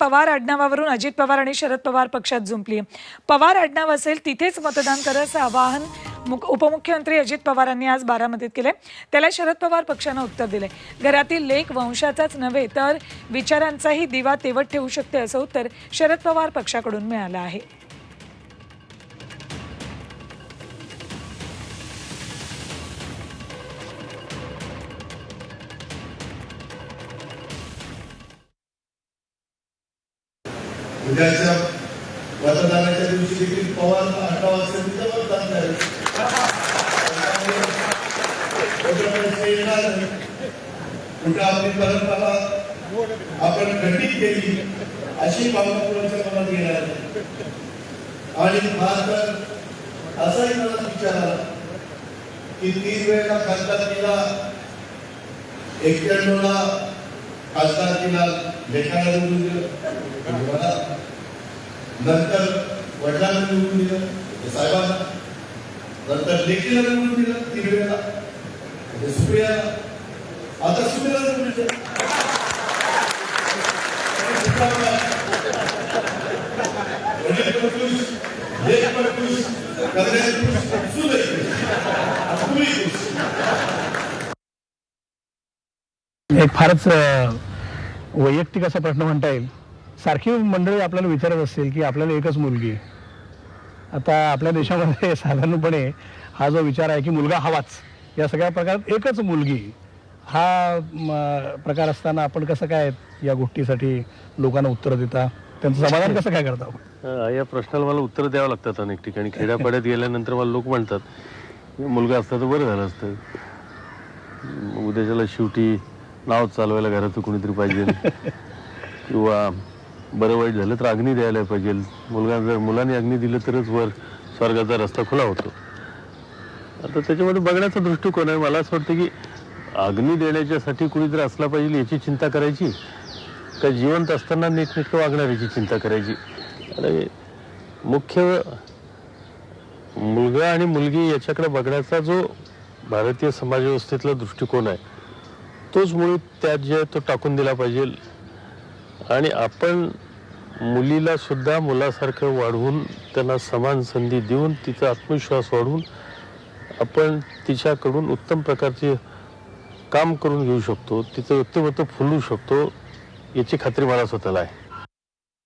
पवार आडनावावरून अजित पवार आणि शरद पवार पक्षात झुंपली. पवार आडनाव असेल तिथेच मतदान करा असं आवाहन उपमुख्यमंत्री अजित पवारांनी आज बारामतीत केले त्याला शरद पवार पक्षानं उत्तर दिले घरातील लेख वंशाचाच नव्हे तर विचारांचाही दिवा तेवत ठेवू शकते असं उत्तर शरद पवार पक्षाकडून मिळालं आहे. उद्याच्या मतदानाच्या दिवशी देखील पवार अठरा वाजता मतदान करेल येणार कुठं आपली परंपरा आपण घटित केली अशी भावना कोणाच्या मनात येणार आणि मात्र असाही मला विचार आला की तीन वेळेला खासदार केला एक्क्याण्णवला खासदार केला लेखाला निवडून दिलं. नंतर वडिलांना निवडून दिलं. साहेबांना. नंतर लेखीला निवडून दिलं. तीन वेळेला म्हणजे आता सुप्रिया निवडून दिलं. एक फारच वैयक्तिक असा प्रश्न म्हणता येईल. सारखी मंडळी आपल्याला विचारत असतील की आपल्याला एकच मुलगी आहे. आता आपल्या देशामध्ये साधारणपणे हा जो विचार आहे की मुलगा हवाच या सगळ्या प्रकारात एकच मुलगी. हा प्रकार असताना आपण कसं काय या गोष्टीसाठी लोकांना उत्तर देता? त्यांचं समाधान कसं काय करता या प्रश्नाला मला उत्तर द्यावं लागतात अनेक ठिकाणी. खेड्यापाड्यात गेल्यानंतर मला लोक म्हणतात मुलगा असता तर बरं झालं असतं. उद्याच्याला शेवटी नाव चालवायला घरात कुणीतरी पाहिजे. किंवा बरं वाईट झालं तर अग्नी द्यायला पाहिजे. मुलगा जर मुलाने अग्नी दिलं तरच वर स्वर्गाचा रस्ता खुला होतो. आता त्याच्यामध्ये बघण्याचा दृष्टिकोन आहे. मला असं वाटतं की अग्नी देण्याच्यासाठी कुणीतरी असला पाहिजे याची चिंता करायची. का जिवंत असताना नीटनेटकं वागणार याची चिंता करायची. अरे मुख्य मुलगा आणि मुलगी याच्याकडे बघण्याचा जो भारतीय समाजव्यवस्थेतला दृष्टिकोन आहे तोच मुळी त्यात जे तो टाकून दिला पाहिजे. आणि आपण मुलीला सुद्धा मुलासारखं वाढवून त्यांना समान संधी देऊन तिचा आत्मविश्वास वाढवून आपण तिच्याकडून उत्तम प्रकारचे काम करून घेऊ शकतो. तिचं व्यक्तिमत्व फुलवू शकतो याची खात्री मला स्वतःला आहे.